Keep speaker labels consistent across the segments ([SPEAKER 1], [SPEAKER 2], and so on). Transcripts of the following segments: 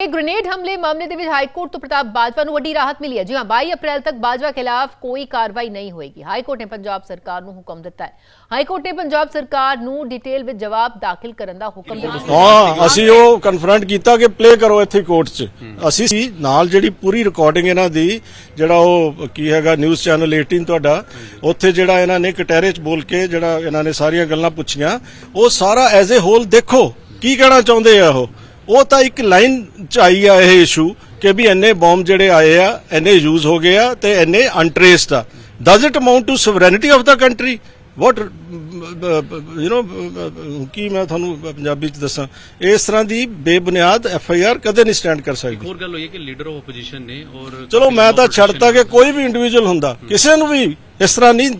[SPEAKER 1] ਇਹ ਗ੍ਰੇਨੇਡ ਹਮਲੇ ਮਾਮਲੇ ਦੇ ਵਿੱਚ ਹਾਈ ਕੋਰਟ ਤੋਂ ਪ੍ਰਤਾਪ ਬਾਜਵਾ ਨੂੰ ਵੱਡੀ ਰਾਹਤ ਮਿਲੀ ਹੈ। ਜੀ ਹਾਂ 22 ਅਪ੍ਰੈਲ ਤੱਕ ਬਾਜਵਾ ਖਿਲਾਫ ਕੋਈ ਕਾਰਵਾਈ ਨਹੀਂ ਹੋਏਗੀ। ਹਾਈ ਕੋਰਟ ਨੇ ਪੰਜਾਬ ਸਰਕਾਰ ਨੂੰ ਹੁਕਮ ਦਿੱਤਾ ਹੈ। ਹਾਈ ਕੋਰਟ ਨੇ ਪੰਜਾਬ ਸਰਕਾਰ ਨੂੰ ਡਿਟੇਲ ਵਿੱਚ ਜਵਾਬ ਦਾਖਲ ਕਰਨ ਦਾ ਹੁਕਮ ਦਿੱਤਾ
[SPEAKER 2] ਹਾਂ। ਅਸੀਂ ਉਹ ਕਨਫਰੰਟ ਕੀਤਾ ਕਿ ਪਲੇ ਕਰੋ ਇੱਥੇ ਕੋਰਟ 'ਚ। ਅਸੀਂ ਨਾਲ ਜਿਹੜੀ ਪੂਰੀ ਰਿਕਾਰਡਿੰਗ ਇਹਨਾਂ ਦੀ, ਜਿਹੜਾ ਉਹ ਕੀ ਹੈਗਾ ਨਿਊਜ਼ ਚੈਨਲ 18 ਤੁਹਾਡਾ, ਉੱਥੇ ਜਿਹੜਾ ਇਹਨਾਂ ਨੇ ਕਟਹਿਰੇ 'ਚ ਬੋਲ ਕੇ ਜਿਹੜਾ ਇਹਨਾਂ ਨੇ ਸਾਰੀਆਂ ਗੱਲਾਂ ਪੁੱਛੀਆਂ, ਉਹ ਸਾਰਾ ਐਜ਼ ਅ ਹੋਲ ਦੇਖੋ, ਕੀ ਕਹਿਣਾ ਚਾਹੁੰਦੇ ਆ ਉਹ? ਉਹ ਤਾਂ ਇੱਕ ਲਾਈਨ 'ਚ ਆਈ ਆ ਇਹ ਇਸ਼ੂ ਕਿ ਵੀ ਇੰਨੇ ਬੰਬ ਜਿਹੜੇ ਆਏ ਆ ਇੰਨੇ ਯੂਜ਼ ਹੋ ਗਏ ਆ ਤੇ ਇੰਨੇ ਅਨਟ੍ਰੇਸਡ ਆ। Does it amount to sovereignty of the country what you know ਕੀ ਮੈਂ ਤੁਹਾਨੂੰ ਪੰਜਾਬੀ ਚ ਦੱਸਾਂ? ਇਸ ਤਰ੍ਹਾਂ ਦੀ ਬੇਬੁਨਿਆਦ ਐਫ ਆਈ ਆਰ ਕਦੇ ਨਹੀਂ ਸਟੈਂਡ ਕਰ ਸਕਦੀ।
[SPEAKER 3] ਹੋਰ ਗੱਲ ਹੋਈ ਹੈ ਕਿ ਲੀਡਰ ਆਫ ਆਪੋਜੀਸ਼ਨ ਨੇ ਔਰ
[SPEAKER 2] ਚਲੋ ਮੈਂ ਤਾਂ ਛੱਡਤਾ ਕਿ ਕੋਈ ਵੀ ਇੰਡੀਵਿਜੂਅਲ ਹੁੰਦਾ ਕਿਸੇ ਨੂੰ ਵੀ ਇਸ ਤਰ੍ਹਾਂ ਨਹੀਂ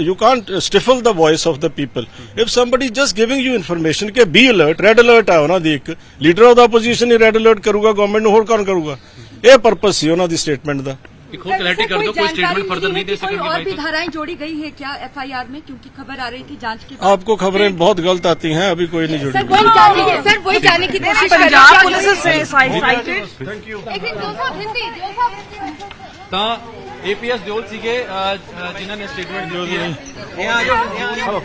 [SPEAKER 2] you can't stifle the voice of the people if somebody just giving you information ਕਿ ਬੀ ਅਲਰਟ ਰੈੱਡ ਅਲਰਟ ਆ ਉਹਨਾਂ ਦੀ ਇੱਕ ਲੀਡਰ ਆਫ ਦਾ ਆਪੋਜੀਸ਼ਨ ਹੀ ਰੈਡ ਅਲਰਟ ਕਰੂਗਾ ਗਵਰਨਮੈਂਟ ਨੂੰ ਹੋਰ ਕੌਣ ਕਰੂਗਾ। ਇਹ ਪਰਪਸ ਸੀ ਉਹਨਾਂ ਦੀ ਸਟੇਟਮੈਂਟ ਦਾ।
[SPEAKER 3] ਇੱਕ ਹੋਰ ਕਲੈਰਿਟੀ कर दो कोई स्टेटमेंट फर्दर नहीं दे
[SPEAKER 4] कोई
[SPEAKER 3] सकेंगे
[SPEAKER 4] और
[SPEAKER 3] भाई
[SPEAKER 4] भी
[SPEAKER 3] तक
[SPEAKER 4] धाराएं जोड़ी गई है क्या एफआईआर में क्योंकि खबर आ रही थी जांच के बाद
[SPEAKER 2] आपको खबरें बहुत गलत आती हैं अभी कोई नहीं जुड़ी
[SPEAKER 4] सर वही जानने की सर वही जानने की कोशिश कर रहे
[SPEAKER 5] पंजाब
[SPEAKER 4] हैं।
[SPEAKER 5] पुलिस से साइटेड
[SPEAKER 3] ਤਾਂ ਏਪੀਐਸ ਦਿਓਲ ਸੀਗੇ ਅ, ਅ, ਜਿਨ੍ਹਾਂ ਨੇ ਸਟੇਟਮੈਂਟ ਦਿੱਤੀ ਹੈ ਇਹ ਆ ਜਾਓ ਇਹ ਆ ਜਾਓ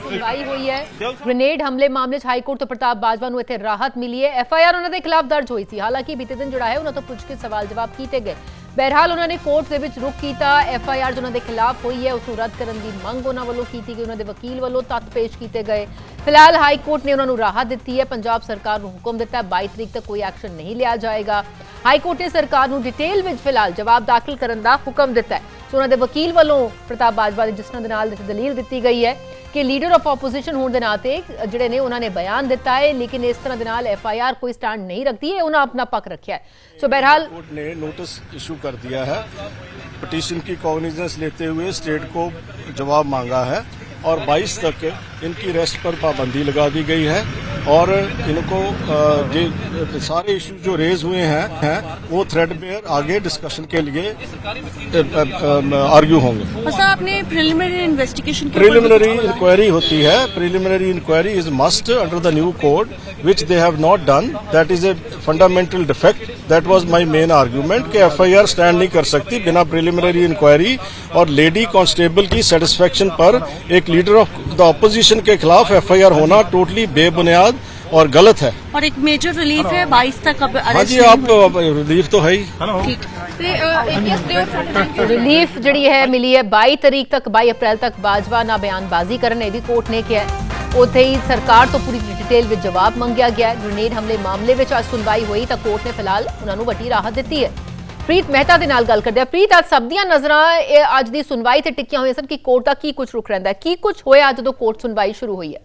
[SPEAKER 1] ਸੁਣਵਾਈ ਹੋਈ ਹੈ ਗ੍ਰੇਨੇਡ ਹਮਲੇ ਮਾਮਲੇ 'ਚ ਹਾਈ ਕੋਰਟ ਤੋਂ ਪ੍ਰਤਾਪ ਬਾਜਵਾ ਨੂੰ ਇੱਥੇ ਰਾਹਤ ਮਿਲੀ ਹੈ ਐਫ ਆਈ ਆਰ ਉਹਨਾਂ ਦੇ ਖਿਲਾਫ ਦਰਜ ਹੋਈ ਸੀ ਹਾਲਾਂਕਿ ਬੀਤੇ ਦਿਨ ਜਿਹੜਾ ਹੈ ਉਹਨਾਂ ਤੋਂ ਪੁੱਛ ਕੇ ਸਵਾਲ ਜਵਾਬ ਕੀਤੇ ਗਏ ਬਹਰਹਾਲ ਉਹਨਾਂ ਨੇ ਕੋਰਟ ਦੇ ਵਿੱਚ ਰੁਕ ਕੀਤਾ। ਐਫ ਆਈ ਆਰ ਜੋ ਦੇ ਖਿਲਾਫ ਹੋਈ ਹੈ, ਉਸ ਨੂੰ ਰੱਦ ਕਰਨ ਦੀ ਮੰਗ ਉਹਨਾਂ ਵੱਲੋਂ ਕੀਤੀ ਗਈ। ਉਹਨਾਂ ਦੇ ਵਕੀਲ ਵੱਲੋਂ ਤੱਥ ਪੇਸ਼ ਕੀਤੇ ਗਏ। ਫਿਲਹਾਲ ਹਾਈ ਕੋਰਟ ਨੇ ਉਹਨਾਂ ਨੂੰ ਰਾਹਤ ਦਿੱਤੀ ਹੈ। ਪੰਜਾਬ ਸਰਕਾਰ ਨੂੰ ਹੁਕਮ ਦਿੱਤਾ ਹੈ 22 ਤਰੀਕ ਤੱਕ ਕੋਈ ਐਕਸ਼ਨ ਨਹੀਂ ਲਿਆ ਜਾਏਗਾ। ਹਾਈ ਕੋਰਟ ਨੇ ਸਰਕਾਰ ਨੂੰ ਡਿਟੇਲ ਵਿੱਚ ਫਿਲਹਾਲ ਜਵਾਬ ਦਾਖਲ ਕਰਨ ਦਾ ਹੁਕਮ ਦਿੱਤਾ ਹੈ। ਸੋ ਉਹਨਾਂ ਦੇ ਵਕੀਲ ਵੱਲੋਂ ਪ੍ਰਤਾਪ ਬਾਜਵਾ ਦੇ ਜਿਸ ਦੇ ਨਾਲ ਦਲੀਲ ਦਿੱਤੀ ਗਈ ਹੈ। ਕਿ ਲੀਡਰ ਆਫ ਆਪੋਜੀਸ਼ਨ ਹੋਣ ਦੇ ਨਾਤੇ ਜਿਹੜੇ ਨੇ ਉਹਨਾਂ ਨੇ ਬਿਆਨ ਦਿੱਤਾ ਹੈ ਲੇਕਿਨ ਇਸ ਤਰ੍ਹਾਂ ਦੇ ਨਾਲ ਐਫ ਆਈ ਆਰ ਕੋਈ ਸਟੈਂਡ ਨਹੀਂ ਰੱਖਦੀ ਹੈ ਉਹਨਾਂ ਆਪਣਾ ਪੱਖ ਰੱਖਿਆ ਹੈ ਸੋ ਬਹਰਹਾਲ
[SPEAKER 2] कोर्ट ने नोटिस इशू कर दिया है पिटीशन की कॉग्निजेंस लेते हुए स्टेट को जवाब मांगा है और 22 तक इनकी रेस्ट पर पाबंदी लगा दी गई है और इनको अ, ये सारे इशू जो रेज हुए हैं हैं वो थ्रेड बेयर आगे डिस्कशन के लिए आर्ग्यू होंगे
[SPEAKER 4] सर आपने प्रिलिमिनरी इन्वेस्टिगेशन
[SPEAKER 2] preliminary inquiry होती है preliminary inquiry is must under the new code which they have not done that is a fundamental defect that was my main argument कि FIR stand नहीं कर सकती बिना preliminary inquiry और lady constable की satisfaction पर एक लीडर ऑफ़ द ऑपोजिशन के खिलाफ एफआईआर होना टोटली बेबुनियाद और गलत है।
[SPEAKER 4] और एक मेजर रिलीफ है बाईस तक अब
[SPEAKER 2] हाँ जी आप रिलीफ तो है ही।
[SPEAKER 1] रिलीफ जड़ी है मिली है बाई तरीक तक बाई अप्रैल तक बाजवा ना बयानबाजी करने भी कोर्ट ने किया है ਉੱਥੇ ਹੀ ਸਰਕਾਰ ਤੋਂ ਪੂਰੀ ਡਿਟੇਲ ਵਿੱਚ ਜਵਾਬ ਮੰਗਿਆ ਗਿਆ ਹੈ। ਗ੍ਰੇਨੇਡ ਹਮਲੇ ਮਾਮਲੇ ਵਿੱਚ ਅੱਜ ਸੁਣਵਾਈ ਹੋਈ ਤਾਂ ਕੋਰਟ ਨੇ ਫਿਲਹਾਲ ਉਹਨਾਂ ਨੂੰ ਵੱਡੀ ਰਾਹਤ ਦਿੱਤੀ ਹੈ। ਪ੍ਰੀਤ ਮਹਿਤਾ ਦੇ ਨਾਲ ਗੱਲ ਕਰਦੇ ਆ ਪ੍ਰੀਤ, ਅੱਜ ਸਭ ਦੀਆਂ ਨਜ਼ਰਾਂ, ਇਹ ਅੱਜ ਦੀ ਸੁਣਵਾਈ ਤੇ ਟਿੱਕੀਆਂ ਹੋਈਆਂ ਸਨ ਕਿ ਕੋਰਟ ਦਾ ਕੀ ਕੁਝ ਰੁਕ ਰਹਿੰਦਾ ਹੈ? ਕੀ ਕੁਝ ਹੋਇਆ ਜਦੋਂ ਕੋਰਟ ਸੁਣਵਾਈ ਸ਼ੁਰੂ ਹੋਈ ਹੈ?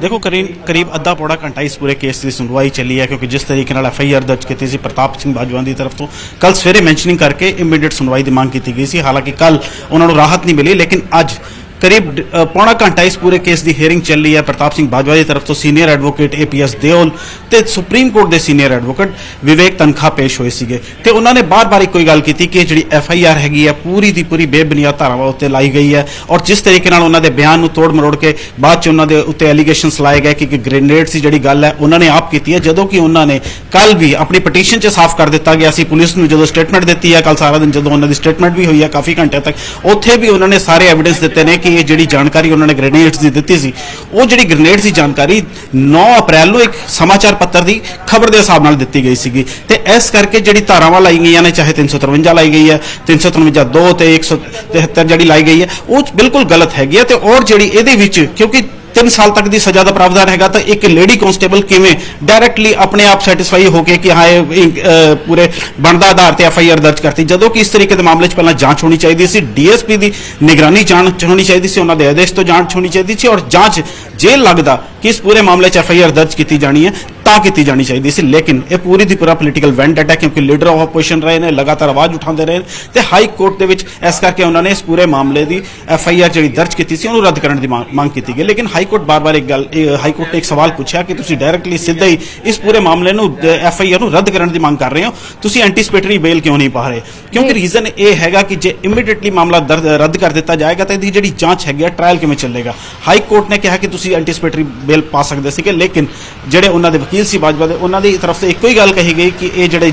[SPEAKER 6] ਦੇਖੋ, ਕਰੀਬ ਕਰੀਬ ਅੱਧਾ ਪੌੜਾ ਘੰਟਾ ਇਸ ਪੂਰੇ ਕੇਸ ਦੀ ਸੁਣਵਾਈ ਚੱਲੀ ਹੈ, ਕਿਉਂਕਿ ਜਿਸ ਤਰੀਕੇ ਨਾਲ ਐਫ ਆਈ ਆਰ ਦਰਜ ਕੀਤੀ ਸੀ ਪ੍ਰਤਾਪ ਸਿੰਘ ਬਾਜਵਾ ਦੀ ਤਰਫ ਤੋਂ ਕੱਲ ਸਵੇਰੇ ਮੈਂਸ਼ਨਿੰਗ ਕਰਕੇ ਇਮੀਡੀਏਟ ਸੁਣਵਾਈ ਦੀ ਮੰਗ ਕੀਤੀ ਗਈ ਸੀ। ਹਾਲਾਂਕਿ ਕੱਲ ਉਹਨਾਂ ਨੂੰ ਰਾਹਤ ਨਹੀਂ ਮਿਲੀ, ਲੇਕਿਨ ਅੱਜ ਕਰੀਬ ਪੌਣਾ ਘੰਟਾ ਇਸ ਪੂਰੇ ਕੇਸ ਦੀ ਹੀਅਰਿੰਗ ਚੱਲੀ ਹੈ ਪ੍ਰਤਾਪ ਸਿੰਘ ਬਾਜਵਾ ਦੀ ਤਰਫ ਤੋਂ ਸੀਨੀਅਰ ਐਡਵੋਕੇਟ ਏਪੀਐਸ ਦਿਓਲ ਤੇ ਸੁਪਰੀਮ ਕੋਰਟ ਦੇ ਸੀਨੀਅਰ ਐਡਵੋਕੇਟ ਵਿਵੇਕ ਤਨਖਾ ਪੇਸ਼ ਹੋਏ ਸੀਗੇ। ਤੇ ਉਹਨਾਂ ਨੇ ਬਾਰ-ਬਾਰ ਇੱਕੋ ਹੀ ਗੱਲ ਕੀਤੀ ਕਿ ਜਿਹੜੀ ਐਫ ਆਈ ਆਰ ਹੈਗੀ ਹੈ, ਪੂਰੀ ਦੀ ਪੂਰੀ ਬੇਬੁਨਿਆਦ ਧਾਰਾਵਾਂ ਉੱਤੇ ਲਾਈ ਗਈ ਹੈ ਔਰ ਜਿਸ ਤਰੀਕੇ ਨਾਲ ਉਹਨਾਂ ਦੇ ਬਿਆਨ ਨੂੰ ਤੋੜ ਮਰੋੜ ਕੇ ਬਾਅਦ ਚ ਉਹਨਾਂ ਦੇ ਉੱਤੇ ਐਲੀਗੇਸ਼ਨਸ ਲਾਏ ਗਏ ਕਿ ਕਿ ਗ੍ਰੇਨੇਡ ਸੀ ਜਿਹੜੀ ਗੱਲ ਹੈ, ਉਹਨਾਂ ਨੇ ਆਪ ਕੀਤੀ ਹੈ। ਜਦੋਂ ਕਿ ਉਹਨਾਂ ਨੇ ਕੱਲ ਵੀ ਆਪਣੀ ਪਟੀਸ਼ਨ 'ਚ ਸਾਫ਼ ਕਰ ਦਿੱਤਾ ਗਿਆ ਸੀ। ਪੁਲਿਸ ਨੂੰ ਜਦੋਂ ਸਟੇਟਮੈਂਟ ਦਿੱਤੀ ਹੈ ਕੱਲ ਸਾਰਾ ਦਿਨ ਜਦੋਂ ਉਹਨਾਂ ਦੀ ਸਟੇਟਮੈਂਟ ਵੀ ਹੋਈ ਹੈ, ਕਾਫੀ ਘੰਟੇ ਤੱਕ, ਉੱਥੇ ਵੀ ਉਹਨਾਂ ਨੇ ਸਾਰੇ ਐਵੀਡੈਂਸ ਦਿੱਤੇ ਨੇ ਕਿ ਇਹ ਜਿਹੜੀ ਜਾਣਕਾਰੀ ਉਹਨਾਂ ਨੇ ਗ੍ਰੇਨੇਡਸ ਦੀ ਦਿੱਤੀ ਸੀ, ਉਹ ਜਿਹੜੀ ਗ੍ਰੇਨੇਡ ਦੀ ਜਾਣਕਾਰੀ 9 ਅਪ੍ਰੈਲ ਨੂੰ ਇੱਕ ਸਮਾਚਾਰ ਪੱਤਰ ਦੀ ਖਬਰ ਦੇ ਹਿਸਾਬ ਨਾਲ ਦਿੱਤੀ ਗਈ ਸੀਗੀ। ਤੇ ਇਸ ਕਰਕੇ ਜਿਹੜੀ ਧਾਰਾਵਾਂ ਲਾਈ ਗਈਆਂ ਨੇ, ਚਾਹੇ 353 ਲਾਈ ਗਈ ਹੈ 353 2 ਤੇ 173 ਜਿਹੜੀ ਲਾਈ ਗਈ ਹੈ, ਉਹ ਬਿਲਕੁਲ ਗਲਤ ਹੈਗੀ ਹੈ ਤੇ ਔਰ ਜਿਹੜੀ ਇਹਦੇ ਵਿੱਚ, ਕਿਉਂਕਿ 3 ਸਾਲ ਤੱਕ ਦੀ ਸਜ਼ਾ ਦਾ ਪ੍ਰਾਵਧਾਨ ਹੈਗਾ ਤਾਂ ਇੱਕ ਲੇਡੀ ਕਾਂਸਟੇਬਲ ਕਿਵੇਂ ਡਾਇਰੈਕਟਲੀ ਆਪਣੇ ਆਪ ਸੈਟੀਸਫਾਈ ਹੋ ਕੇ ਕਿ ਹਾਂ, ਇਹ ਪੂਰੇ ਬਣਦਾ ਆਧਾਰ ਤੇ ਐਫ ਆਈ ਆਰ ਦਰਜ ਕਰਤੀ। ਜਦੋਂ ਕਿ ਇਸ ਤਰੀਕੇ ਦੇ ਮਾਮਲੇ 'ਚ ਪਹਿਲਾਂ ਜਾਂਚ ਹੋਣੀ ਚਾਹੀਦੀ ਸੀ ਡੀਐਸਪੀ ਦੀ ਨਿਗਰਾਨੀ ਜਾਂਚ ਹੋਣੀ ਚਾਹੀਦੀ ਸੀ, ਉਹਨਾਂ ਦੇ ਆਦੇਸ਼ ਤੋਂ ਜਾਂਚ ਹੋਣੀ ਚਾਹੀਦੀ ਸੀ ਔਰ ਜਾਂਚ ਜੇ ਲੱਗਦਾ ਕਿ ਇਸ ਪੂਰੇ ਮਾਮਲੇ 'ਚ ਐਫ ਆਈ ਆਰ ਦਰਜ ਕੀਤੀ ਜਾਣੀ ਹੈ ਤਾਂ ਕੀਤੀ ਜਾਣੀ ਚਾਹੀਦੀ ਸੀ ਲੇਕਿਨ ਇਹ ਪੂਰੀ ਦੀ ਪੂਰਾ ਪੋਲੀਟੀਕਲ ਵੈਂਡਟ ਹੈ ਕਿਉਂਕਿ ਲੀਡਰ ਆਫ ਆਪੋਜੀਸ਼ਨ ਰਹੇ ਨੇ ਲਗਾਤਾਰ ਆਵਾਜ਼ ਉਠਾਉਂਦੇ ਰਹੇ ਤੇ ਹਾਈ ਕੋਰਟ ਦੇ ਵਿੱਚ ਇਸ ਕਰਕੇ ਉਹਨਾਂ ਨੇ ਇਸ ਪੂਰੇ ਮਾਮਲੇ ਦੀ ਐਫ ਆਈ ਆਰ ਜਿਹੜੀ ਦਰਜ ਕੀਤੀ ਸੀ ਉਹਨੂੰ ਰੱਦ ਕਰਨ ਦੀ ਮੰਗ ਕੀਤੀ ਗਈ। ਲੇਕਿਨ ਹਾਈ ਕੋਰਟ ਬਾਰ-ਬਾਰ ਇੱਕ ਗੱਲ ਹਾਈ ਕੋਰਟ ਨੇ ਇੱਕ ਸਵਾਲ ਪੁੱਛਿਆ ਕਿ ਤੁਸੀਂ ਡਾਇਰੈਕਟਲੀ ਸਿੱਧਾ ਹੀ ਇਸ ਪੂਰੇ ਮਾਮਲੇ ਨੂੰ ਐਫ ਆਈ ਆਰ ਨੂੰ ਰੱਦ ਕਰਨ ਦੀ ਮੰਗ ਕਰ ਰਹੇ ਹੋ। ਤੁਸੀਂ ਐਂਟੀਸਪੇਟਰੀ ਬੇਲ ਕਿਉਂ ਨਹੀਂ ਪਾ ਰਹੇ? ਕਿਉਂਕਿ ਰੀਜ਼ਨ ਇਹ ਹੈਗਾ ਕਿ ਜੇ ਇਮੀਡੀਏਟਲੀ ਮਾਮਲਾ ਰੱਦ ਕਰ ਦਿੱਤਾ ਜਾਏਗਾ ਤਾਂ ਇਹਦੀ ਜਿਹੜੀ ਜਾਂਚ ਹੈਗੀ ਆ ਟ੍ਰਾਇਲ ਕਿਵੇਂ ਚੱਲੇਗਾ? ਹਾਈ ਕੋਰਟ ਨੇ ਕਿਹਾ ਕਿ ਤੁਸੀਂ ਐਂਟੀਸਪੇਟਰੀ ਬੇਲ ਪਾ ਸਕਦੇ ਸੀਗੇ ਲੇਕਿਨ ਜਿਹੜੇ ਉਹਨਾਂ ਦੇ ਵਕੀਲ ਸੀ ਬਾਜਵਾ ਦੇ, ਉਹਨਾਂ ਦੀ ਤਰਫ ਤੋਂ ਇੱਕੋ ਹੀ ਗੱਲ ਕਹੀ ਗਈ ਕਿ ਇਹ ਜਿਹੜੇ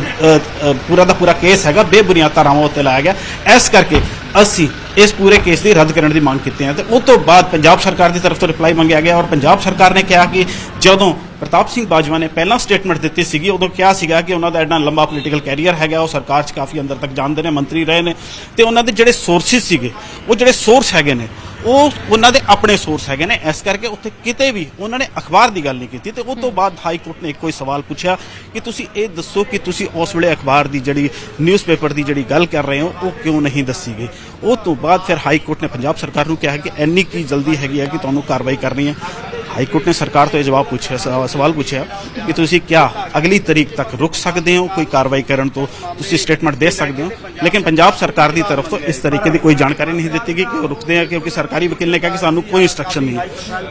[SPEAKER 6] ਪੂਰਾ ਦਾ ਪੂਰਾ ਕੇਸ ਹੈਗਾ, ਬੇਬੁਨਿਆਦ ਧਾਰਾਵਾਂ ਉੱਤੇ ਲਾਇਆ ਗਿਆ। ਇਸ ਕਰਕੇ ਅਸੀਂ ਇਸ ਪੂਰੇ ਕੇਸ ਦੀ ਰੱਦ ਕਰਨ ਦੀ ਮੰਗ ਕੀਤੀ ਹੈ ਤੇ ਉਸ ਤੋਂ ਬਾਅਦ ਪੰਜਾਬ ਸਰਕਾਰ ਦੀ ਤਰਫ ਤੋਂ ਰਿਪਲਾਈ ਮੰਗਿਆ ਗਿਆ ਔਰ ਪੰਜਾਬ ਸਰਕਾਰ ਨੇ ਕਿਹਾ ਕਿ ਜਦੋਂ ਪ੍ਰਤਾਪ ਸਿੰਘ ਬਾਜਵਾ ਨੇ ਪਹਿਲਾਂ ਸਟੇਟਮੈਂਟ ਦਿੱਤੀ ਸੀਗੀ, ਉਦੋਂ ਕਿਹਾ ਸੀਗਾ ਕਿ ਉਹਨਾਂ ਦਾ ਐਡਾ ਲੰਬਾ ਪੋਲੀਟੀਕਲ ਕੈਰੀਅਰ ਹੈਗਾ, ਉਹ ਸਰਕਾਰ 'ਚ ਕਾਫੀ ਅੰਦਰ ਤੱਕ ਜਾਣਦੇ ਨੇ, ਮੰਤਰੀ ਰਹੇ ਨੇ ਤੇ ਉਹਨਾਂ ਦੇ ਜਿਹੜੇ ਸੋਰਸਿਸ ਸੀਗੇ, ਉਹ ਜਿਹੜੇ ਸੋਰਸ ਹੈਗੇ ਨੇ ਉਹ ਉਹਨਾਂ ਦੇ ਆਪਣੇ ਸੋਰਸ ਹੈਗੇ ਨੇ। ਇਸ ਕਰਕੇ ਉੱਥੇ ਕਿਤੇ ਵੀ ਉਹਨਾਂ ਨੇ ਅਖਬਾਰ ਦੀ ਗੱਲ ਨਹੀਂ ਕੀਤੀ ਤੇ ਉਸ ਤੋਂ ਬਾਅਦ ਹਾਈ ਕੋਰਟ ਨੇ ਇੱਕੋ ਹੀ ਸਵਾਲ ਪੁੱਛਿਆ ਕਿ ਤੁਸੀਂ ਇਹ ਦੱਸੋ ਕਿ ਤੁਸੀਂ ਉਸ ਵੇਲੇ ਅਖਬਾਰ ਦੀ ਜਿਹੜੀ ਨਿਊਜ਼ਪੇਪਰ ਦੀ ਜਿਹੜੀ ਗੱਲ ਕਰ ਰਹੇ ਹੋ ਉਹ ਕਿਉਂ ਨਹੀਂ ਦੱਸੀ ਗਈ? ਉਹ ਤੋਂ ਬਾਅਦ ਫਿਰ ਹਾਈ ਕੋਰਟ ਨੇ ਪੰਜਾਬ ਸਰਕਾਰ ਨੂੰ ਕਿਹਾ ਕਿ ਇੰਨੀ ਕੀ ਜਲਦੀ ਹੈਗੀ ਹੈ ਕਿ ਤੁਹਾਨੂੰ ਕਾਰਵਾਈ ਕਰਨੀ ਹੈ। ਹਾਈ ਕੋਰਟ ਨੇ ਸਰਕਾਰ ਤੋਂ ਇਹ ਜਵਾਬ ਪੁੱਛਿਆ ਸਵਾਲ ਪੁੱਛਿਆ ਕਿ ਤੁਸੀਂ ਕਿਆ ਅਗਲੀ ਤਰੀਕ ਤੱਕ ਰੁਕ ਸਕਦੇ ਹੋ? ਕੋਈ ਕਾਰਵਾਈ ਕਰਨ ਤੋਂ ਤੁਸੀਂ ਸਟੇਟਮੈਂਟ ਦੇ ਸਕਦੇ ਹੋ? ਲੇਕਿਨ ਪੰਜਾਬ ਸਰਕਾਰ ਦੀ ਤਰਫ ਤੋਂ ਇਸ ਤਰੀਕੇ ਦੀ ਕੋਈ ਜਾਣਕਾਰੀ ਨਹੀਂ ਦਿੱਤੀ ਗਈ ਕਿ ਰੁਕਦੇ ਆ ਕਿਉਂਕਿ ਸਰਕਾਰੀ ਵਕੀਲ ਨੇ ਕਿਹਾ ਕਿ ਸਾਨੂੰ ਕੋਈ ਇੰਸਟਰਕਸ਼ਨ ਨਹੀਂ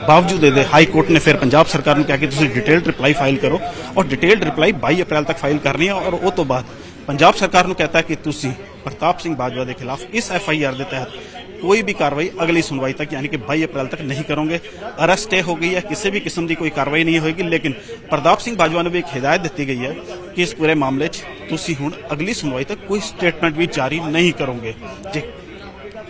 [SPEAKER 6] ਬਾਵਜੂਦ ਇਹਦੇ ਹਾਈ ਕੋਰਟ ਨੇ ਫਿਰ ਪੰਜਾਬ ਸਰਕਾਰ ਨੂੰ ਕਿਹਾ ਕਿ ਤੁਸੀਂ ਡਿਟੇਲਡ ਰਿਪਲਾਈ ਫਾਈਲ ਕਰੋ ਔਰ ਡਿਟੇਲਡ ਰਿਪਲਾਈ 22 ਅਪ੍ਰੈਲ ਤੱਕ ਫਾਈਲ ਕਰਨੀ ਹੈ ਔਰ ਉਹ ਤੋਂ ਬਾਅਦ ਪੰਜਾਬ ਸਰਕਾਰ ਨੂੰ ਕਹਤਾ ਹੈ ਕਿ ਤੁਸੀਂ ਪ੍ਰਤਾਪ ਸਿੰਘ ਬਾਜਵਾ ਦੇ ਖਿਲਾਫ ਇਸ ਐਫ ਆਈ ਆਰ ਦੇ ਤਹਿਤ ਕੋਈ ਵੀ ਕਾਰਵਾਈ ਅਗਲੀ ਸੁਣਵਾਈ ਤੱਕ ਯਾਨੀ ਕਿ 22 ਅਪ੍ਰੈਲ ਤੱਕ ਨਹੀਂ ਕਰੋਗੇ ਅਰੈਸਟ ਇਹ ਹੋ ਗਈ ਹੈ ਕਿਸੇ ਵੀ ਕਿਸਮ ਦੀ ਕੋਈ ਕਾਰਵਾਈ ਨਹੀਂ ਹੋਏਗੀ ਲੇਕਿਨ ਪ੍ਰਤਾਪ ਸਿੰਘ ਬਾਜਵਾ ਨੂੰ ਵੀ ਇੱਕ ਹਦਾਇਤ ਦਿੱਤੀ ਗਈ ਹੈ ਕਿ ਇਸ ਪੂਰੇ ਮਾਮਲੇ 'ਚ ਤੁਸੀਂ ਹੁਣ ਅਗਲੀ ਸੁਣਵਾਈ ਤੱਕ ਕੋਈ ਸਟੇਟਮੈਂਟ ਵੀ ਜਾਰੀ ਨਹੀਂ ਕਰੋਗੇ ਜੀ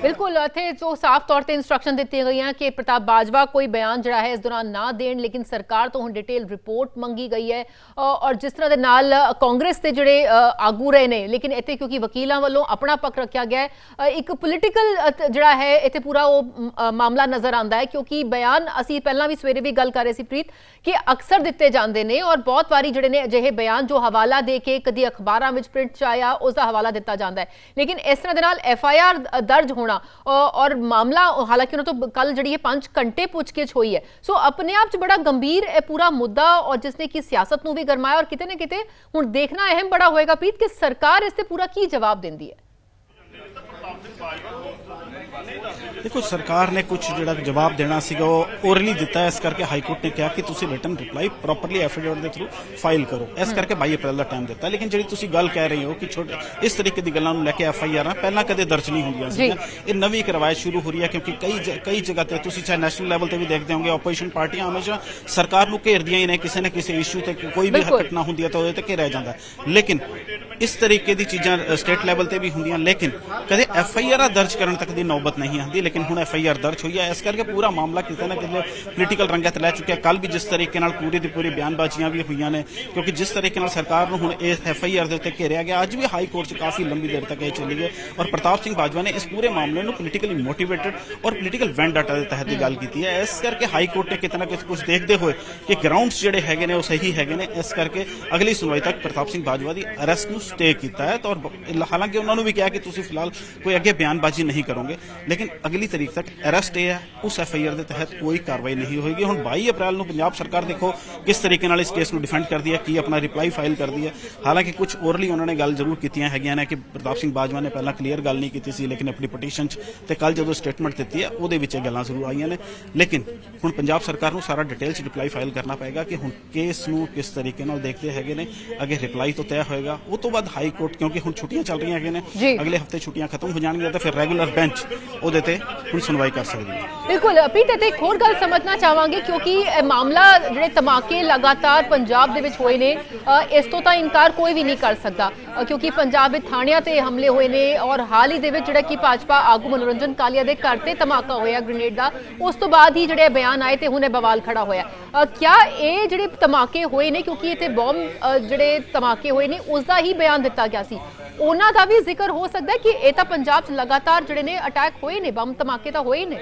[SPEAKER 1] ਬਿਲਕੁਲ ਇੱਥੇ ਜੋ ਸਾਫ਼ ਤੌਰ ਤੇ ਇਨਸਟਰਕਸ਼ਨ ਦਿੱਤੀਆਂ ਗਈਆਂ ਕਿ ਪ੍ਰਤਾਪ ਬਾਜਵਾ ਕੋਈ ਬਿਆਨ ਜਿਹੜਾ ਹੈ ਇਸ ਦੌਰਾਨ ਨਾ ਦੇਣ, ਲੇਕਿਨ ਸਰਕਾਰ ਤੋਂ ਹੁਣ ਡਿਟੇਲ ਰਿਪੋਰਟ ਮੰਗੀ ਗਈ ਹੈ। ਔਰ ਜਿਸ ਤਰ੍ਹਾਂ ਦੇ ਨਾਲ ਕਾਂਗਰਸ ਦੇ ਜਿਹੜੇ ਆਗੂ ਰਹੇ ਨੇ, ਲੇਕਿਨ ਇੱਥੇ ਕਿਉਂਕਿ ਵਕੀਲਾਂ ਵੱਲੋਂ ਆਪਣਾ ਪੱਖ ਰੱਖਿਆ ਗਿਆ ਹੈ ਇੱਕ ਪੋਲੀਟੀਕਲ ਜਿਹੜਾ ਹੈ, ਇੱਥੇ ਪੂਰਾ ਉਹ ਮਾਮਲਾ ਨਜ਼ਰ ਆਉਂਦਾ ਹੈ, ਕਿਉਂਕਿ ਬਿਆਨ ਅਸੀਂ ਪਹਿਲਾਂ ਵੀ ਸਵੇਰੇ ਵੀ ਗੱਲ ਕਰ ਰਹੇ ਸੀ ਪ੍ਰੀਤ, ਕਿ ਅਕਸਰ ਦਿੱਤੇ ਜਾਂਦੇ ਨੇ, ਔਰ ਬਹੁਤ ਵਾਰੀ ਜਿਹੜੇ ਨੇ ਅਜਿਹੇ ਬਿਆਨ ਜੋ ਹਵਾਲਾ ਦੇ ਕੇ ਕਦੀ ਅਖਬਾਰਾਂ ਵਿੱਚ ਪ੍ਰਿੰਟ ਚ ਆਇਆ ਉਸ ਦਾ ਹਵਾਲਾ ਦਿੱਤਾ ਜਾਂਦਾ ਹੈ। ਲੇਕਿਨ ਇਸ ਤਰ੍ਹਾਂ ਦੇ ਨਾਲ ਐਫ ਆਈ ਆਰ ਦਰਜ ਹੋਣਾ ਅ, ਔਰ ਮਾਮਲਾ ਹਾਲਾਂਕਿ ਉਹਨਾਂ ਤੋਂ ਕੱਲ ਜਿਹੜੀ ਇਹ 5 ਘੰਟੇ ਪੁੱਛਗਿੱਛ ਹੋਈ ਹੈ। ਸੋ ਆਪਣੇ ਆਪ ਚ ਬੜਾ ਗੰਭੀਰ ਇਹ ਪੂਰਾ ਮੁੱਦਾ ਔਰ ਜਿਸਨੇ ਕਿ ਸਿਆਸਤ ਨੂੰ ਵੀ ਗਰਮਾਇਆ ਔਰ ਕਿਤੇ ਨਾ ਕਿਤੇ ਹੁਣ ਦੇਖਣਾ ਅਹਿਮ ਬੜਾ ਹੋਏਗਾ। ਪ੍ਰੀਤ ਕਿ ਸਰਕਾਰ ਇਸ ਤੇ ਪੂਰਾ ਕੀ ਜਵਾਬ ਦਿੰਦੀ ਹੈ?
[SPEAKER 6] ਦੇਖੋ ਸਰਕਾਰ ਨੇ ਕੁਝ ਜਿਹੜਾ ਜਵਾਬ ਦੇਣਾ ਸੀਗਾ ਉਹ ਓਰਲੀ ਦਿੱਤਾ ਇਸ ਕਰਕੇ ਹਾਈ ਕੋਰਟ ਨੇ ਕਿਹਾ ਕਿ ਤੁਸੀਂ ਰਿਟਨ ਰਿਪਲਾਈ ਪ੍ਰੋਪਰਲੀ ਐਫੀਡੇਵਿਟ ਦੇ ਥਰੂ ਫਾਈਲ ਕਰੋ। ਇਸ ਕਰਕੇ 22 ਅਪ੍ਰੈਲ ਦਾ ਟਾਈਮ ਦਿੱਤਾ। ਲੇਕਿਨ ਜਿਹੜੀ ਤੁਸੀਂ ਗੱਲ ਕਹਿ ਰਹੇ ਹੋ ਕਿ ਛੋਟੇ ਇਸ ਤਰੀਕੇ ਦੀ ਗੱਲਾਂ ਨੂੰ ਲੈ ਕੇ ਐਫ ਆਈ ਆਰਾਂ ਪਹਿਲਾਂ ਕਦੇ ਦਰਜ ਨਹੀਂ ਹੁੰਦੀਆਂ ਸੀ ਇਹ ਨਵੀਂ ਇੱਕ ਰਵਾਇਤ ਸ਼ੁਰੂ ਹੋ ਰਹੀ ਹੈ ਕਿਉਂਕਿ ਕਈ ਕਈ ਜਗ੍ਹਾ ਤੇ ਤੁਸੀਂ ਚਾਹੇ ਨੈਸ਼ਨਲ ਲੈਵਲ ਤੇ ਵੀ ਦੇਖਦੇ ਹੋਗੇ ਆਪੋਜੀਸ਼ਨ ਪਾਰਟੀਆਂ ਹਮੇਸ਼ਾ ਸਰਕਾਰ ਨੂੰ ਘੇਰਦੀਆਂ ਹੀ ਨੇ। ਕਿਸੇ ਨਾ ਕਿਸੇ ਇਸ਼ੂ ਤੇ ਕੋਈ ਵੀ। ਘਟਨਾ ਹੁੰਦੀ ਹੈ ਤਾਂ ਉਹਦੇ ਤੇ ਘੇਰਿਆ ਜਾਂਦਾ। ਲੇਕਿਨ ਇਸ ਤਰੀਕੇ ਦੀ ਚੀਜ਼ਾਂ ਸਟੇਟ ਲੈਵਲ ਤੇ ਵੀ ਹੁੰਦੀਆਂ। ਲੇਕਿਨ ਕਦੇ ਐਫ ਆਈ ਆਰ ਦਰਜ ਕਰਨ ਤੱਕ ਦੀ ਨੌਬਤ ਨਹੀਂ ਆਉਂਦੀ ਲੇਕਿਨ ਹੁਣ ਐਫ ਆਈ ਆਰ ਦਰਜ ਹੋਈ ਹੈ ਇਸ ਕਰਕੇ ਪੂਰਾ ਮਾਮਲਾ ਕਿਤੇ ਨਾ ਕਿਤੇ ਪੋਲੀਟੀਕਲ ਰੰਗਤ ਲੈ ਚੁੱਕਿਆ ਕੱਲ ਵੀ ਜਿਸ ਤਰੀਕੇ ਨਾਲ ਪੂਰੀ ਦੀ ਪੂਰੀ ਬਿਆਨਬਾਜ਼ੀਆਂ ਵੀ ਹੋਈਆਂ ਨੇ ਕਿਉਂਕਿ ਜਿਸ ਤਰੀਕੇ ਨਾਲ ਸਰਕਾਰ ਨੂੰ ਹੁਣ ਇਹ ਐਫ ਆਈ ਆਰ ਦੇ ਉੱਤੇ ਘੇਰਿਆ ਗਿਆ ਅੱਜ ਵੀ ਹਾਈ ਕੋਰਟ 'ਚ ਕਾਫੀ ਲੰਬੀ ਦੇਰ ਤੱਕ ਇਹ ਚੱਲੀ ਹੈ ਔਰ ਪ੍ਰਤਾਪ ਸਿੰਘ ਬਾਜਵਾ ਨੇ ਇਸ ਪੂਰੇ ਮਾਮਲੇ ਨੂੰ ਪੋਲੀਟੀਕਲੀ ਮੋਟੀਵੇਟਡ ਔਰ ਪੋਲੀਟੀਕਲ ਵੈਂਡਾਟਾ ਦੇ ਤਹਿਤ ਦੀ ਗੱਲ ਕੀਤੀ ਹੈ ਇਸ ਕਰਕੇ ਹਾਈ ਕੋਰਟ ਨੇ ਕਿਤੇ ਨਾ ਕਿਤੇ ਕੁਝ ਦੇਖਦੇ ਹੋਏ ਕਿ ਗਰਾਊਂਡਸ ਜਿਹੜੇ ਹੈਗੇ ਨੇ ਉਹ ਸਹੀ ਹੈਗੇ ਨੇ ਇਸ ਕਰਕੇ ਅਗਲੀ ਸੁਣਵਾਈ ਤੱਕ ਪ੍ਰਤਾਪ ਸਿੰਘ ਬਾਜਵਾ ਦੀ ਅਰੈਸਟ ਨੂੰ ਸਟੇ ਕੀਤਾ ਹੈ ਤਾਂ ਔਰ ਹਾਲਾਂਕਿ ਉਹਨਾਂ ਨੂੰ ਵੀ ਕਿਹਾ ਕਿ ਤੁਸੀਂ ਫਿਲਹਾਲ ਕੋਈ ਅੱਗੇ ਬਿਆਨਬਾਜ਼ੀ ਨਹੀਂ ਕਰੋਗੇ ਲੇਕਿਨ ਅਗਲੀ ਤਰੀਕ ਤੱਕ ਅਰੈਸਟ ਇਹ ਹੈ ਉਸ ਐਫ ਆਈ ਆਰ ਦੇ ਤਹਿਤ ਕੋਈ ਕਾਰਵਾਈ ਨਹੀਂ ਹੋਏਗੀ। ਹੁਣ 22 ਅਪ੍ਰੈਲ ਨੂੰ ਪੰਜਾਬ ਸਰਕਾਰ ਦੇਖੋ ਕਿਸ ਤਰੀਕੇ ਨਾਲ ਇਸ ਕੇਸ ਨੂੰ ਡਿਫੈਂਡ ਕਰਦੀ ਹੈ ਕੀ ਆਪਣਾ ਰਿਪਲਾਈ ਫਾਈਲ ਕਰਦੀ ਹੈ। ਹਾਲਾਂਕਿ ਕੁਝ ਓਰਲੀ ਉਹਨਾਂ ਨੇ ਗੱਲ ਜ਼ਰੂਰ ਕੀਤੀਆਂ ਹੈਗੀਆਂ ਨੇ ਕਿ ਪ੍ਰਤਾਪ ਸਿੰਘ ਬਾਜਵਾ ਨੇ ਪਹਿਲਾਂ ਕਲੀਅਰ ਗੱਲ ਨਹੀਂ ਕੀਤੀ ਸੀ ਲੇਕਿਨ ਆਪਣੀ ਪਟੀਸ਼ਨ 'ਚ ਤੇ ਕੱਲ ਜਦੋਂ ਸਟੇਟਮੈਂਟ ਦਿੱਤੀ ਹੈ ਉਹਦੇ ਵਿੱਚ ਇਹ ਗੱਲਾਂ ਜ਼ਰੂਰ ਆਈਆਂ ਨੇ। ਲੇਕਿਨ ਹੁਣ ਪੰਜਾਬ ਸਰਕਾਰ ਨੂੰ ਸਾਰਾ ਡਿਟੇਲ 'ਚ ਰਿਪਲਾਈ ਫਾਈਲ ਕਰਨਾ ਪਏਗਾ ਕਿ ਹੁਣ ਕੇਸ ਨੂੰ ਕਿਸ ਤਰੀਕੇ ਨਾਲ ਦੇਖਦੇ ਹੈਗੇ ਨੇ। ਅੱਗੇ ਰਿਪਲਾਈ ਤੋਂ ਤੈਅ ਹੋਏਗਾ। ਉਹ ਤੋਂ ਬਾਅਦ ਹਾਈ ਕੋਰਟ ਕਿਉਂਕਿ ਹੁਣ ਛੁੱਟੀਆਂ ਚੱਲ ਰਹੀਆਂ ਹੈਗੇ ਨੇ। ਅਗਲੇ ਹਫ਼ਤੇ ਛੁੱਟੀਆਂ ਖਤਮ ਹੋ ਜਾਣਗੀਆਂ ਤਾਂ ਫਿਰ ਰੈਗੂਲਰ ਬੈਂਚ ਉਹਦੇ ਤੇ ਹੁਣ ਸੁਣਵਾਈ ਕਰ ਸਕਦੀ ਹੈ।
[SPEAKER 1] ਬਿਲਕੁਲ ਪ੍ਰੀਤ ਇੱਥੇ ਇੱਕ ਹੋਰ ਗੱਲ ਸਮਝਣਾ ਚਾਹਾਂਗੇ ਕਿਉਂਕਿ ਇਹ ਮਾਮਲਾ ਜਿਹੜੇ ਧਮਾਕੇ ਲਗਾਤਾਰ ਪੰਜਾਬ ਦੇ ਵਿੱਚ ਹੋਏ ਨੇ ਅ, ਇਸ ਤੋਂ ਤਾਂ ਇਨਕਾਰ ਕੋਈ ਵੀ ਨਹੀਂ ਕਰ ਸਕਦਾ। ਅ, ਕਿਉਂਕਿ ਪੰਜਾਬ ਵਿੱਚ ਥਾਣਿਆਂ ਤੇ ਹਮਲੇ ਹੋਏ ਨੇ ਔਰ ਹਾਲ ਹੀ ਦੇ ਵਿੱਚ ਜਿਹੜਾ ਕਿ ਭਾਜਪਾ ਆਗੂ ਮਨੋਰੰਜਨ ਕਾਲੀਆ ਦੇ ਘਰ ਤੇ ਧਮਾਕਾ ਹੋਇਆ ਗ੍ਰੇਨੇਡ ਦਾ ਉਸ ਤੋਂ ਬਾਅਦ ਹੀ ਜਿਹੜੇ ਬਿਆਨ ਆਏ ਤੇ ਹੁਣ ਇਹ ਬਵਾਲ ਖੜਾ ਹੋਇਆ। ਅ, ਕਿਆ ਇਹ ਜਿਹੜੇ ਧਮਾਕੇ ਹੋਏ ਨੇ ਕਿਉਂਕਿ ਇੱਥੇ ਬੰਬ ਅ, ਜਿਹੜੇ ਧਮਾਕੇ ਹੋਏ ਨੇ ਉਸ ਦਾ ਹੀ ਬਿਆਨ ਦਿੱਤਾ ਗਿਆ ਸੀ। ਉਹਨਾਂ ਦਾ ਵੀ ਜ਼ਿਕਰ ਹੋ ਸਕਦਾ ਹੈ ਕਿ ਇਹ ਤਾਂ ਪੰਜਾਬ 'ਚ ਲਗਾਤਾਰ ਜਿਹੜੇ ਨੇ ਅਟੈਕ ਹੋਏ ਨੇ ਬੰਬ ਧਮਾਕੇ ਤਾਂ ਹੋਏ ਨੇ।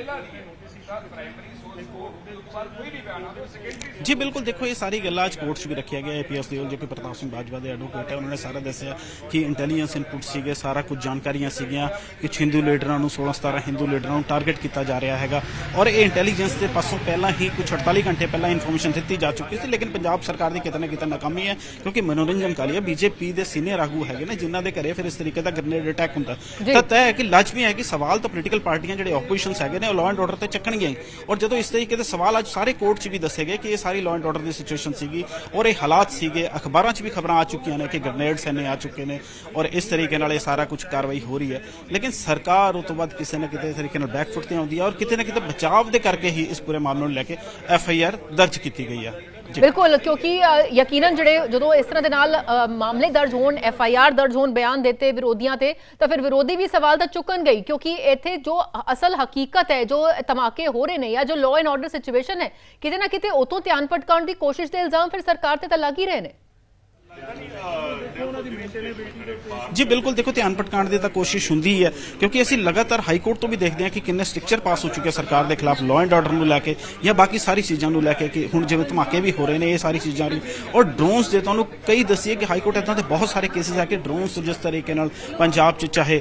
[SPEAKER 6] ਜੀ ਬਿਲਕੁਲ ਦੇਖੋ ਇਹ ਸਾਰੀ ਗੱਲਾਂ ਅੱਜ ਕੋਰਟ 'ਚ ਵੀ ਰੱਖਿਆ ਗਿਆ ਏਪੀਐਸ ਦੇ ਜੋ ਕਿ ਪ੍ਰਤਾਪ ਸਿੰਘ ਬਾਜਵਾ ਦੇ ਐਡਵੋਕੇਟ ਹੈ ਉਹਨਾਂ ਨੇ ਸਾਰਾ ਦੱਸਿਆ ਕਿ ਇੰਟੈਲੀਜੈਂਸ ਇਨਪੁਟ ਸੀਗੇ ਸਾਰਾ ਕੁਝ ਜਾਣਕਾਰੀਆਂ ਸੀਗੀਆਂ ਕਿ ਹਿੰਦੂ ਲੀਡਰਾਂ ਨੂੰ 16 17 ਹਿੰਦੂ ਲੀਡਰਾਂ ਨੂੰ ਟਾਰਗੇਟ ਕੀਤਾ ਜਾ ਰਿਹਾ ਹੈਗਾ ਔਰ ਇਹ ਇੰਟੈਲੀਜੈਂਸ ਦੇ ਪਾਸੋਂ ਪਹਿਲਾਂ ਹੀ ਕੁਝ 48 ਘੰਟੇ ਪਹਿਲਾਂ ਇਨਫੋਰਮੇਸ਼ਨ ਦਿੱਤੀ ਜਾ ਚੁੱਕੀ ਸੀ ਲੇਕਿਨ ਪੰਜਾਬ ਸਰਕਾਰ ਦੀ ਕਿਤੇ ਨਾ ਕਿਤੇ ਨਾਕਾਮੀ ਹੈ ਕਿਉਂਕਿ ਮਨੋਰੰਜਨ ਕਾਲੀਆ ਬੀਜੇਪੀ ਦੇ ਸੀਨੀਅਰ ਆਗੂ ਹੈਗੇ ਨੇ ਜਿਨ੍ਹਾਂ ਦੇ ਘਰੇ ਫਿਰ ਇਸ ਤਰੀਕੇ ਦਾ ਗ੍ਰਨੇਡ ਅਟੈਕ ਹੁੰਦਾ। ਤਾਂ ਤੈਅ ਹੈ ਕਿ ਲਾਜ਼ਮੀ ਹੈ ਕਿ ਸਵਾਲ ਤਾਂ ਪੋਲੀਟੀਕਲ ਪਾਰਟੀਆਂ ਜਿਹੜੇ ਆਪੋਜੀਸ਼ਨਸ ਹੈਗੇ ਨੇ ਉਹ ਲਾਅ ਐਂਡ ਆਰਡਰ ਤੇ ਚੱਕਣਗੀਆਂ ਹੀ। ਔਰ ਜਦੋਂ ਇਸ ਤਰੀਕੇ ਦੇ ਸਵਾਲ ਅੱਜ ਸਾਰੇ ਕੋਰਟ 'ਚ ਵੀ ਦੱਸੇ ਗਏ ਕਿ ਇਹ ਸਾਰੀ ਲਾਅ ਐਂਡ ਆਰਡਰ ਦੀ ਸਿਚੁਏਸ਼ਨ ਸੀਗੀ ਔਰ ਇਹ ਹਾਲਾਤ ਸੀਗੇ। ਅਖਬਾਰਾਂ 'ਚ ਵੀ ਖਬਰਾਂ ਆ ਚੁੱਕੀਆਂ ਨੇ ਕਿ ਗ੍ਰਨੇਡਸ ਇਹਨੇ ਆ ਚੁੱਕੇ ਨੇ ਔਰ ਇਸ ਤਰੀਕੇ ਨਾਲ ਇਹ ਸਾਰਾ ਕੁਝ ਕਾਰਵਾਈ ਹੋ ਰਹੀ ਹੈ। ਲੇਕਿਨ ਸਰਕਾਰ ਉਹ ਤੋਂ ਬਾਅਦ ਕਿਸੇ ਨਾ ਕਿਤੇ ਤਰੀਕੇ ਨਾਲ ਬੈਕਫੁੱਟ ਤੇ ਆਉਂਦੀ ਹੈ ਔਰ ਕਿਤੇ ਨਾ ਕਿਤੇ ਬਚਾਵ ਦੇ ਕਰਕੇ ਹੀ ਇਸ ਪੂਰੇ ਮਾਮਲੇ ਨੂੰ ਲੈ ਕੇ ਐਫ ਆਈ ਆਰ ਦਰਜ ਕੀਤੀ ਗਈ ਹੈ।
[SPEAKER 1] ਬਿਲਕੁਲ ਕਿਉਂਕਿ ਅ, ਯਕੀਨਨ ਜਿਹੜੇ ਜਦੋਂ ਇਸ ਤਰ੍ਹਾਂ ਦੇ ਨਾਲ ਮਾਮਲੇ ਦਰਜ ਹੋਣ ਐਫ ਆਈ ਆਰ ਦਰਜ ਹੋਣ ਬਿਆਨ ਦਿੱਤੇ ਵਿਰੋਧੀਆਂ ਤੇ ਤਾਂ ਫਿਰ ਵਿਰੋਧੀ ਵੀ ਸਵਾਲ ਤਾਂ ਚੁੱਕਣ ਗਈ ਕਿਉਂਕਿ ਇੱਥੇ ਜੋ ਅਸਲ ਹਕੀਕਤ ਹੈ ਜੋ ਧਮਾਕੇ ਹੋ ਰਹੇ ਨੇ ਜਾਂ ਜੋ ਲਾਅ ਐਂਡ ਆਰਡਰ ਸਿਚੁਏਸ਼ਨ ਹੈ ਕਿਤੇ ਨਾ ਕਿਤੇ ਉਤੋਂ ਧਿਆਨ ਭਟਕਾਉਣ ਦੀ ਕੋਸ਼ਿਸ਼ ਦੇ ਇਲਜ਼ਾਮ ਫਿਰ ਸਰਕਾਰ ਤੇ ਤਾਂ ਲੱਗ ਹੀ ਰਹੇ ਨੇ।
[SPEAKER 6] ਜੀ ਬਿਲਕੁਲ ਦੇਖੋ ਧਿਆਨ ਭਟਕਾਉਣ ਦੀ ਤਾਂ ਕੋਸ਼ਿਸ਼ ਹੁੰਦੀ ਹੈ ਕਿਉਂਕਿ ਅਸੀਂ ਲਗਾਤਾਰ ਹਾਈ ਕੋਰਟ ਤੋਂ ਵੀ ਦੇਖਦੇ ਹਾਂ ਕਿ ਕਿੰਨੇ ਸਟ੍ਰਿਕਚਰ ਪਾਸ ਹੋ ਚੁੱਕੇ ਸਰਕਾਰ ਦੇ ਖਿਲਾਫ ਲਾਅ ਐਂਡ ਆਰਡਰ ਨੂੰ ਲੈ ਕੇ ਜਾਂ ਬਾਕੀ ਸਾਰੀ ਚੀਜ਼ਾਂ ਨੂੰ ਲੈ ਕੇ ਕਿ ਹੁਣ ਜਿਵੇਂ ਧਮਾਕੇ ਵੀ ਹੋ ਰਹੇ ਨੇ ਇਹ ਸਾਰੀ ਚੀਜ਼ਾਂ ਰਹੀ ਔਰ ਡਰੋਨਸ ਦੇ ਤੁਹਾਨੂੰ ਕਈ ਦੱਸੀਏ ਕਿ ਹਾਈ ਕੋਰਟ ਇਦਾਂ ਦੇ ਬਹੁਤ ਸਾਰੇ ਕੇਸਿਸ ਆ ਕਿ ਡਰੋਨਸ ਜਿਸ ਤਰੀਕੇ ਨਾਲ ਪੰਜਾਬ 'ਚ ਚਾਹੇ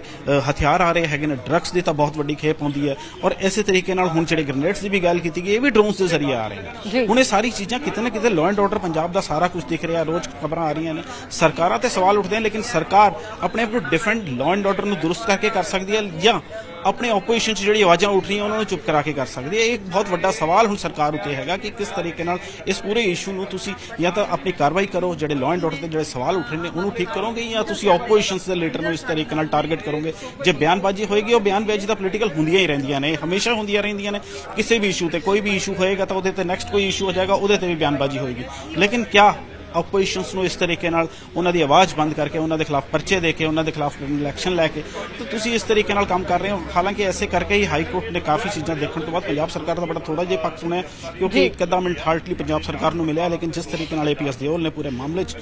[SPEAKER 6] ਹਥਿਆਰ ਆ ਰਹੇ ਹੈਗੇ ਨੇ ਡਰੱਗਸ ਦੀ ਤਾਂ ਬਹੁਤ ਵੱਡੀ ਖੇਪ ਹੁੰਦੀ ਹੈ। ਔਰ ਇਸੇ ਤਰੀਕੇ ਨਾਲ ਹੁਣ ਜਿਹੜੇ ਗ੍ਰਨੇਡਸ ਦੀ ਵੀ ਗੱਲ ਕੀਤੀ ਗਈ ਇਹ ਵੀ ਡਰੋਨਸ ਦੇ ਜ਼ਰੀਏ ਆ ਰਹੇ। ਨੇ। ਹੁਣ ਇਹ ਸਾਰੀ ਚੀਜ਼ਾਂ ਕਿਤੇ ਨਾ ਕਿਤੇ ਲਾਅ ਐਂਡ ਆਰਡਰ ਪੰਜਾਬ ਦਾ ਸਾਰਾ ਕੁਝ ਦਿਖ ਰਿਹਾ ਰੋਜ਼ ਖਬਰਾਂ ਆ ਰਹੀਆਂ ਨੇ ਸਰਕਾਰਾਂ ਤੇ ਸਵਾਲ ਉੱਠਦੇ ਨੇ ਲੇਕਿਨ ਸਰਕਾਰ ਆਪਣੇ ਆਪ ਨੂੰ ਡਿਫੈਂਡ ਲਾਅ ਐਂਡ ਆਰਡਰ ਨੂੰ ਦੁਰਸਤ ਕਰਕੇ ਕਰ ਸਕਦੀ ਹੈ ਜਾਂ ਆਪਣੇ ਆਪੋਜੀਸ਼ਨ 'ਚ ਜਿਹੜੀ ਆਵਾਜ਼ਾਂ ਉੱਠ ਰਹੀਆਂ, ਉਹਨਾਂ ਨੂੰ ਚੁੱਪ ਕਰਾ ਕੇ ਕਰ ਸਕਦੀ ਹੈ। ਇਹ ਇੱਕ ਬਹੁਤ ਵੱਡਾ ਸਵਾਲ ਹੁਣ ਸਰਕਾਰ ਉੱਤੇ ਹੈਗਾ ਕਿ ਕਿਸ ਤਰੀਕੇ ਨਾਲ ਇਸ ਪੂਰੇ ਇਸ਼ੂ ਨੂੰ ਤੁਸੀਂ ਜਾਂ ਤਾਂ ਆਪਣੀ ਕਾਰਵਾਈ ਕਰੋ, ਜਿਹੜੇ ਲਾਅ ਐਂਡ ਆਰਡਰ ਤੇ ਜਿਹੜੇ ਸਵਾਲ ਉੱਠ ਰਹੇ ਨੇ, ਉਹਨੂੰ ਠੀਕ ਕਰੋਗੇ ਜਾਂ ਤੁਸੀਂ ਆਪੋਜੀਸ਼ਨ ਦੇ ਲੀਡਰ ਨੂੰ ਇਸ ਤਰੀਕੇ ਨਾਲ ਟਾਰਗੇਟ ਕਰੋਗੇ? ਜੇ ਬਿਆਨਬਾਜ਼ੀ ਹੋਏਗੀ, ਉਹ ਬਿਆਨਬਾਜ਼ੀ ਤਾਂ ਪੋਲੀਟੀਕਲ ਹੁੰਦੀਆਂ ਹੀ ਰਹਿੰਦੀਆਂ ਨੇ, ਹਮੇਸ਼ਾ ਹੁੰਦੀਆਂ ਰਹਿੰਦੀਆਂ ਨੇ। ਕਿਸੇ ਵੀ ਇਸ਼ੂ ਤੇ ਕੋਈ ਵੀ ਇਸ਼ੂ ਹੋਏਗਾ ਤਾਂ ਉਹਦੇ ਤੇ ਨੈਕਸਟ ਕੋਈ ਇਸ਼ੂ ਹੋ ਜਾਏਗਾ, ਉਹਦੇ ਤੇ ਵੀ ਬਿਆਨਬਾਜ਼ੀ ਹੋਏਗੀ। ਲੇਕਿਨ ਕਿਆ ਆਪੋਜੀਸ਼ਨਸ ਨੂੰ ਇਸ ਤਰੀਕੇ ਨਾਲ ਉਹਨਾਂ ਦੀ ਆਵਾਜ਼ ਬੰਦ ਕਰਕੇ ਉਹਨਾਂ ਦੇ ਖਿਲਾਫ ਪਰਚੇ ਦੇ ਕੇ ਉਹਨਾਂ ਦੇ ਖਿਲਾਫ ਇਲੈਕਸ਼ਨ ਲੈ ਕੇ ਤਾਂ ਤੁਸੀਂ ਇਸ ਤਰੀਕੇ ਨਾਲ ਕੰਮ ਕਰ ਰਹੇ ਹੋ? ਹਾਲਾਂਕਿ ਐਸੇ ਕਰਕੇ ਹੀ ਹਾਈ ਕੋਰਟ ਨੇ ਕਾਫੀ ਚੀਜ਼ਾਂ ਦੇਖਣ ਤੋਂ ਬਾਅਦ ਪੰਜਾਬ ਸਰਕਾਰ ਦਾ ਬੜਾ ਥੋੜਾ ਜਿਹਾ ਪੱਖ ਸੁਣਿਆ ਕਿਉਂਕਿ ਇੱਕ ਅੱਧਾ ਮਿੰਟ ਹਾਰਟਲੀ ਪੰਜਾਬ ਸਰਕਾਰ ਨੂੰ ਮਿਲਿਆ ਲੇਕਿਨ ਜਿਸ ਤਰੀਕੇ ਨਾਲ ਏਪੀਐਸ ਦਿਓਲ ਨੇ ਪੂਰੇ ਮਾਮਲੇ 'ਚ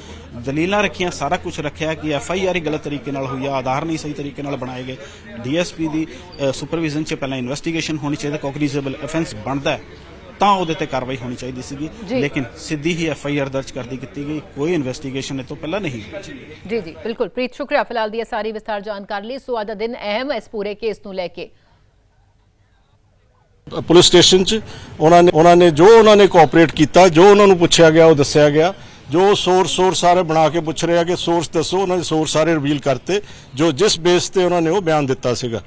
[SPEAKER 6] ਦਲੀਲਾਂ ਰੱਖੀਆਂ ਸਾਰਾ ਕੁਝ ਰੱਖਿਆ ਕਿ ਐਫ ਆਈ ਆਰ ਹੀ ਗਲਤ ਤਰੀਕੇ ਨਾਲ ਹੋਈ ਆ ਆਧਾਰ ਨਹੀਂ ਸਹੀ ਤਰੀਕੇ ਨਾਲ ਬਣਾਏ ਗਏ। ਡੀਐਸਪੀ ਦੀ ਸੁਪਰਵਿਜ਼ਨ 'ਚ ਪਹਿਲਾਂ ਇਨਵੈਸਟੀਗੇਸ਼ਨ ਹੋਣੀ ਚਾਹੀਦੀ ਕੋਗਨੀਜ਼ੇਬਲ ਅਫੈਂਸ ਬਣਦਾ ਹੈ। ਤਾਂ ਉਹਦੇ ਤੇ ਕਾਰਵਾਈ ਹੋਣੀ ਚਾਹੀਦੀ ਸੀਗੀ। ਲੇਕਿਨ ਸਿੱਧੀ ਹੀ ਐਫ ਆਈ ਆਰ ਦਰਜ ਕਰਦੀ ਕੀਤੀ ਗਈ। ਕੋਈ ਇਨਵੈਸਟੀਗੇਸ਼ਨ ਇਹ ਤੋਂ ਪਹਿਲਾਂ ਨਹੀਂ ਹੋਈ
[SPEAKER 1] ਜੀ। ਜੀ ਬਿਲਕੁਲ। ਪ੍ਰੀਤ ਸ਼ੁਕਰੀਆ ਫਿਲਹਾਲ ਦੀ ਸਾਰੀ ਵਿਸਥਾਰ ਜਾਣਕਾਰੀ ਲਈ। ਸੋ ਅੱਜ ਦਾ ਦਿਨ ਅਹਿਮ ਹੈ ਇਸ ਪੂਰੇ ਕੇਸ ਨੂੰ ਲੈ ਕੇ।
[SPEAKER 2] ਪੁਲਿਸ ਸਟੇਸ਼ਨ 'ਚ ਉਹਨਾਂ ਨੇ ਉਹਨਾਂ ਨੇ ਜੋ ਉਹਨਾਂ ਨੇ ਕੋਆਪਰੇਟ ਕੀਤਾ ਜੋ ਉਹਨਾਂ ਨੂੰ ਪੁੱਛਿਆ ਗਿਆ ਉਹ ਦੱਸਿਆ ਗਿਆ। ਜੋ ਸੋਰਸ ਸੋਰਸ ਸਾਰੇ ਬਣਾ ਕੇ ਪੁੱਛ ਰਿਹਾ ਕਿ ਸੋਰਸ ਦੱਸੋ ਉਹਨਾਂ ਦੇ ਸੋਰਸ ਸਾਰੇ ਰਿਵੀਲ ਕਰਤੇ। ਜੋ ਜਿਸ ਬੇਸ ਤੇ ਉਹਨਾਂ ਨੇ ਉਹ ਬਿਆਨ ਦਿੱਤਾ ਸੀਗਾ।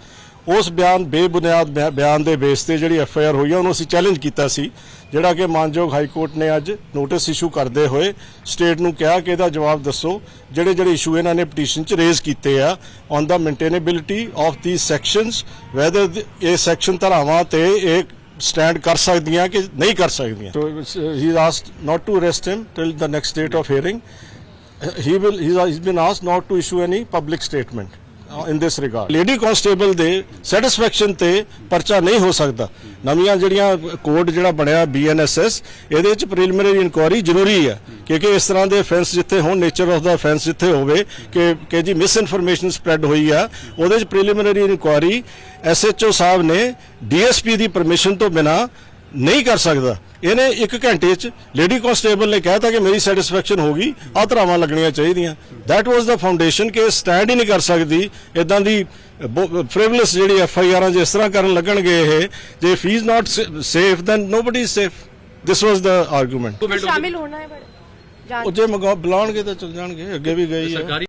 [SPEAKER 2] ਉਸ ਬਿਆਨ ਬੇਬੁਨਿਆਦ ਬਿਆ- ਬਿਆਨ ਦੇ ਬੇਸ ਤੇ ਜਿਹੜੀ ਐਫ ਆਈ ਆਰ ਹੋਈ ਹੈ ਉਹਨੂੰ ਅਸੀਂ ਚੈਲੰਜ ਕੀਤਾ ਸੀ ਜਿਹੜਾ ਕਿ ਮਾਨਯੋਗ ਹਾਈ ਕੋਰਟ ਨੇ ਅੱਜ ਨੋਟਿਸ ਇਸ਼ੂ ਕਰਦੇ ਹੋਏ ਸਟੇਟ ਨੂੰ ਕਿਹਾ ਕਿ ਇਹਦਾ ਜਵਾਬ ਦੱਸੋ ਜਿਹੜੇ ਜਿਹੜੇ ਇਸ਼ੂ ਇਹਨਾਂ ਨੇ ਪਟੀਸ਼ਨ ਚ ਰੇਜ਼ ਕੀਤੇ ਆ on the maintainability of the sections whether ਇਹ ਸੈਕਸ਼ਨ ਧਾਰਾਵਾਂ ਤੇ ਇਹ ਸਟੈਂਡ ਕਰ ਸਕਦੀਆਂ ਕਿ ਨਹੀਂ ਕਰ ਸਕਦੀਆਂ। So he asked not to arrest him till the next date of hearing he will he's, he's been asked not to issue any public statement. Uh, in this lady constable ਦੇ satisfaction ਤੇ ਪਰਚਾ ਨਹੀਂ ਹੋ ਸਕਦਾ। ਨਵੀਆਂ ਜਿਹੜੀਆਂ code ਜਿਹੜਾ ਬਣਿਆ ਬੀਐਨਐਸਐਸ ਇਹਦੇ ਵਿੱਚ ਪ੍ਰੀਲਿਮਿਨਰੀ ਇਨਕੁਆਇਰੀ ਜ਼ਰੂਰੀ ਹੈ ਕਿਉਂਕਿ ਇਸ ਤਰ੍ਹਾਂ ਦੇ ਅਫੈਂਸ ਜਿੱਥੇ ਹੋਣ ਨੇਚਰ ਆਫ ਦਾ ਅਫੈਂਸ ਜਿੱਥੇ ਹੋਵੇ ਕਿ ਕਿ ਜੀ ਮਿਸ ਇਨਫੋਰਮੇਸ਼ਨ ਸਪਰੈਡ ਹੋਈ ਆ ਉਹਦੇ ਵਿੱਚ ਪ੍ਰੀਲਿਮਿਨਰੀ ਇਨਕੁਆਇਰੀ ਐਸਐਚਓ ਸਾਹਿਬ ਨੇ ਡੀਐਸਪੀ ਦੀ ਪਰਮਿਸ਼ਨ ਤੋਂ ਬਿਨਾ ਨਹੀਂ ਕਰ ਸਕਦਾ। ਇਹਨੇ 1 ਘੰਟੇ 'ਚ ਲੇਡੀ ਕਨਸਟੇਬਲ ਨੇ ਕਹਿਤਾ ਕਿ ਮੇਰੀ ਸੈਟੀਸਫੈਕਸ਼ਨ ਹੋ ਗਈ ਆ ਧਰਾਵਾਂ ਲੱਗਣੀਆਂ ਚਾਹੀਦੀਆਂ। ਥੈਟ ਵਾਸ ਦਾ ਫਾਊਂਡੇਸ਼ਨ ਕਿ ਸਟੈਂਡ ਹੀ ਨਹੀਂ ਕਰ ਸਕਦੀ। ਇਦਾਂ ਦੀ ਫ੍ਰਿਵਲਸ ਜਿਹੜੀ ਐਫ ਆਈ ਆਰਾਂ ਜਿਸ ਤਰ੍ਹਾਂ ਕਰਨ ਲੱਗਣਗੇ ਇਹ ਜੇ he is not safe then nobody is safe this was the
[SPEAKER 5] argument ਸ਼ਾਮਿਲ ਹੋਣਾ ਹੈ ਬੜਾ
[SPEAKER 2] ਉਹ ਜੇ ਬੁਲਾਉਣਗੇ ਤਾਂ ਚਲ ਜਾਣਗੇ ਅੱਗੇ ਵੀ ਗਈ ਹੈ।